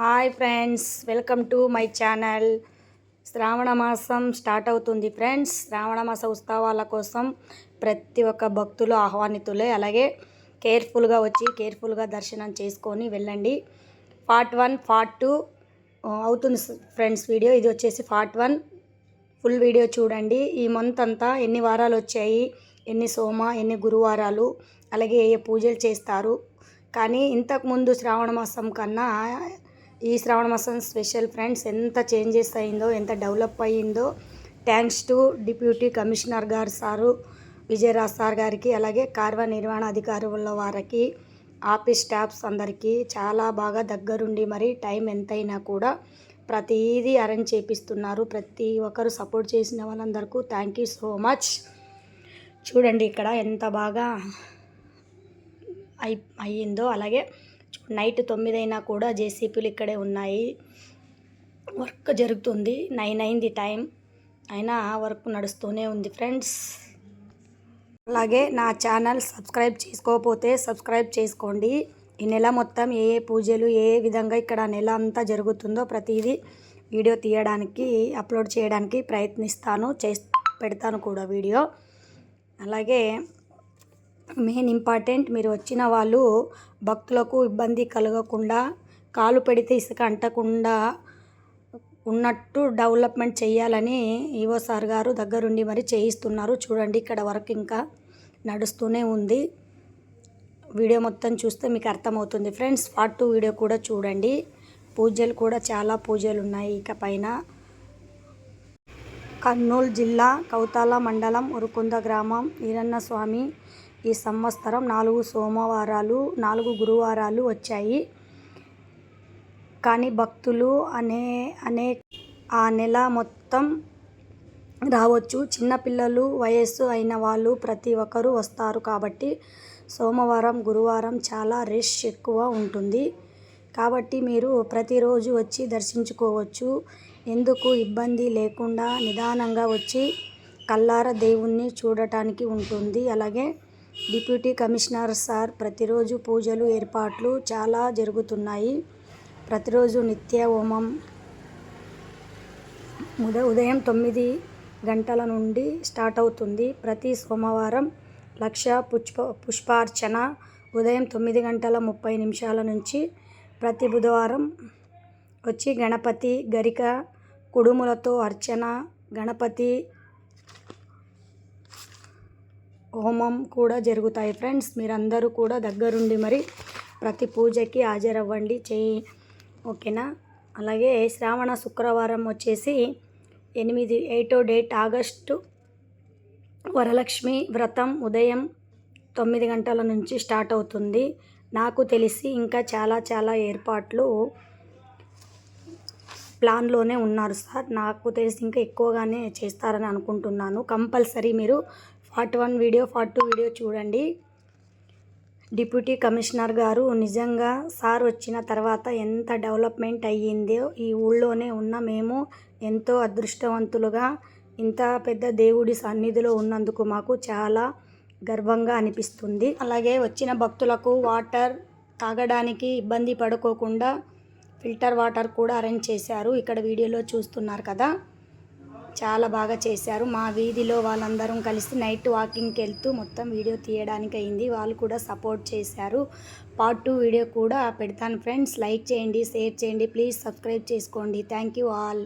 Hi friends welcome to my channel. Shravana మాసం start అవుతుంది friends. శ్రావణ మాస ఉత్సవాల కోసం ప్రతి ఒక్క భక్తులు ఆహ్వానితులే. అలాగే కేర్ఫుల్గా వచ్చి కేర్ఫుల్గా దర్శనం చేసుకొని వెళ్ళండి. పార్ట్ వన్ పార్ట్ టూ అవుతుంది ఫ్రెండ్స్ వీడియో. ఇది వచ్చేసి పార్ట్ వన్. ఫుల్ వీడియో చూడండి. ఈ మంత్ అంతా ఎన్ని వారాలు వచ్చాయి ఎన్ని సోమ ఎన్ని గురువారాలు అలాగే ఏ పూజలు చేస్తారు. కానీ ఇంతకుముందు శ్రావణ మాసం కన్నా ఈ శ్రావణ మాసం స్పెషల్ ఫ్రెండ్స్ ఎంత చేంజెస్ అయిందో ఎంత డెవలప్ అయ్యిందో థ్యాంక్స్ టు డిప్యూటీ కమిషనర్ గారు సారు విజయరాజ్ సార్ గారికి అలాగే కార్వ నిర్వహణ అధికారుల వారికి ఆఫీస్ స్టాఫ్స్ అందరికీ చాలా బాగా దగ్గరుండి మరి టైం ఎంతైనా కూడా ప్రతిదీ అరేంజ్ చేపిస్తున్నారు. ప్రతి ఒక్కరు సపోర్ట్ చేసిన వాళ్ళందరికీ థ్యాంక్ యూ సో మచ్. చూడండి ఇక్కడ ఎంత బాగా అయి అయ్యిందో. అలాగే నైట్ తొమ్మిది అయినా కూడా జేసీపీలు ఇక్కడే ఉన్నాయి. వర్క్ జరుగుతుంది. నైన్ అయింది టైం అయినా వర్క్ నడుస్తూనే ఉంది ఫ్రెండ్స్. అలాగే నా ఛానల్ సబ్స్క్రైబ్ చేసుకోకపోతే సబ్స్క్రైబ్ చేసుకోండి. ఈ నెల మొత్తం ఏ ఏ పూజలు ఏ ఏ విధంగా ఇక్కడ నెల అంతా జరుగుతుందో ప్రతిదీ వీడియో తీయడానికి అప్లోడ్ చేయడానికి ప్రయత్నిస్తాను. చే పెడతాను కూడా వీడియో. అలాగే మెయిన్ ఇంపార్టెంట్ మీరు వచ్చిన వాళ్ళు భక్తులకు ఇబ్బంది కలగకుండా కాలు పెడితే ఇసుక అంటకుండా ఉన్నట్టు డెవలప్మెంట్ చేయాలని ఈవో సార్ గారు దగ్గరుండి మరి చేయిస్తున్నారు. చూడండి ఇక్కడ వరకు ఇంకా నడుస్తూనే ఉంది. వీడియో మొత్తం చూస్తే మీకు అర్థమవుతుంది. ఫ్రెండ్స్ పార్ట్ టూ వీడియో కూడా చూడండి. పూజలు కూడా చాలా పూజలు ఉన్నాయి ఇక పైన. కర్నూలు జిల్లా కౌతాల మండలం ఉరుకుంద గ్రామం. ఈరన్న స్వామి ఈ సంవత్సరం నాలుగు సోమవారాలు నాలుగు గురువారాలు వచ్చాయి. కానీ భక్తులు అనే అనే ఆ నెల మొత్తం రావచ్చు. చిన్నపిల్లలు వయస్సు అయిన వాళ్ళు ప్రతి ఒక్కరూ వస్తారు కాబట్టి సోమవారం గురువారం చాలా రష్ ఎక్కువ ఉంటుంది. కాబట్టి మీరు ప్రతిరోజు వచ్చి దర్శించుకోవచ్చు. ఎందుకు? ఇబ్బంది లేకుండా నిదానంగా వచ్చి కల్లార దేవుణ్ణి చూడటానికి ఉంటుంది. అలాగే డిప్యూటీ కమిషనర్ సార్ ప్రతిరోజు పూజలు ఏర్పాట్లు చాలా జరుగుతున్నాయి. ప్రతిరోజు నిత్య హోమం ఉద ఉదయం తొమ్మిది గంటల నుండి స్టార్ట్ అవుతుంది. ప్రతి సోమవారం లక్ష పుష్ప పుష్పార్చన ఉదయం తొమ్మిది గంటల ముప్పై నిమిషాల నుంచి ప్రతి బుధవారం వచ్చి గణపతి గరిక కుడుములతో అర్చన గణపతి హోమం కూడా జరుగుతాయి ఫ్రెండ్స్. మీరందరూ కూడా దగ్గరుండి మరి ప్రతి పూజకి హాజరవ్వండి. చేయి ఓకేనా? అలాగే శ్రావణ శుక్రవారం వచ్చేసి ఎనిమిది ఎయిటో డేట్ ఆగస్టు వరలక్ష్మి వ్రతం ఉదయం తొమ్మిది గంటల నుంచి స్టార్ట్ అవుతుంది. నాకు తెలిసి ఇంకా చాలా చాలా ఏర్పాట్లు ప్లాన్లోనే ఉన్నారు సార్. నాకు తెలిసి ఇంకా ఎక్కువగానే చేస్తారని అనుకుంటున్నాను. కంపల్సరీ మీరు part one video part two video చూడండి. డిప్యూటీ కమిషనర్ గారు నిజంగా సార్ వచ్చిన తర్వాత ఎంత డెవలప్మెంట్ అయ్యిందో ఈ ఊళ్ళోనే ఉన్న మేము ఎంతో అదృష్టవంతులుగా ఇంత పెద్ద దేవుడి సన్నిధిలో ఉన్నందుకు మాకు చాలా గర్వంగా అనిపిస్తుంది. అలాగే వచ్చిన భక్తులకు వాటర్ తాగడానికి ఇబ్బంది పడుకోకుండా ఫిల్టర్ వాటర్ కూడా అరేంజ్ చేశారు. ఇక్కడ వీడియోలో చూస్తున్నారు కదా. చాలా బాగా చేశారు. మా వీధిలో వాళ్ళందరం కలిసి నైట్ వాకింగ్కి వెళ్తూ మొత్తం వీడియో తీయడానికి అయింది వాళ్ళు కూడా సపోర్ట్ చేశారు. పార్ట్ టూ వీడియో కూడా పెడతాను ఫ్రెండ్స్. లైక్ చేయండి షేర్ చేయండి. ప్లీజ్ సబ్స్క్రైబ్ చేసుకోండి. Thank you all.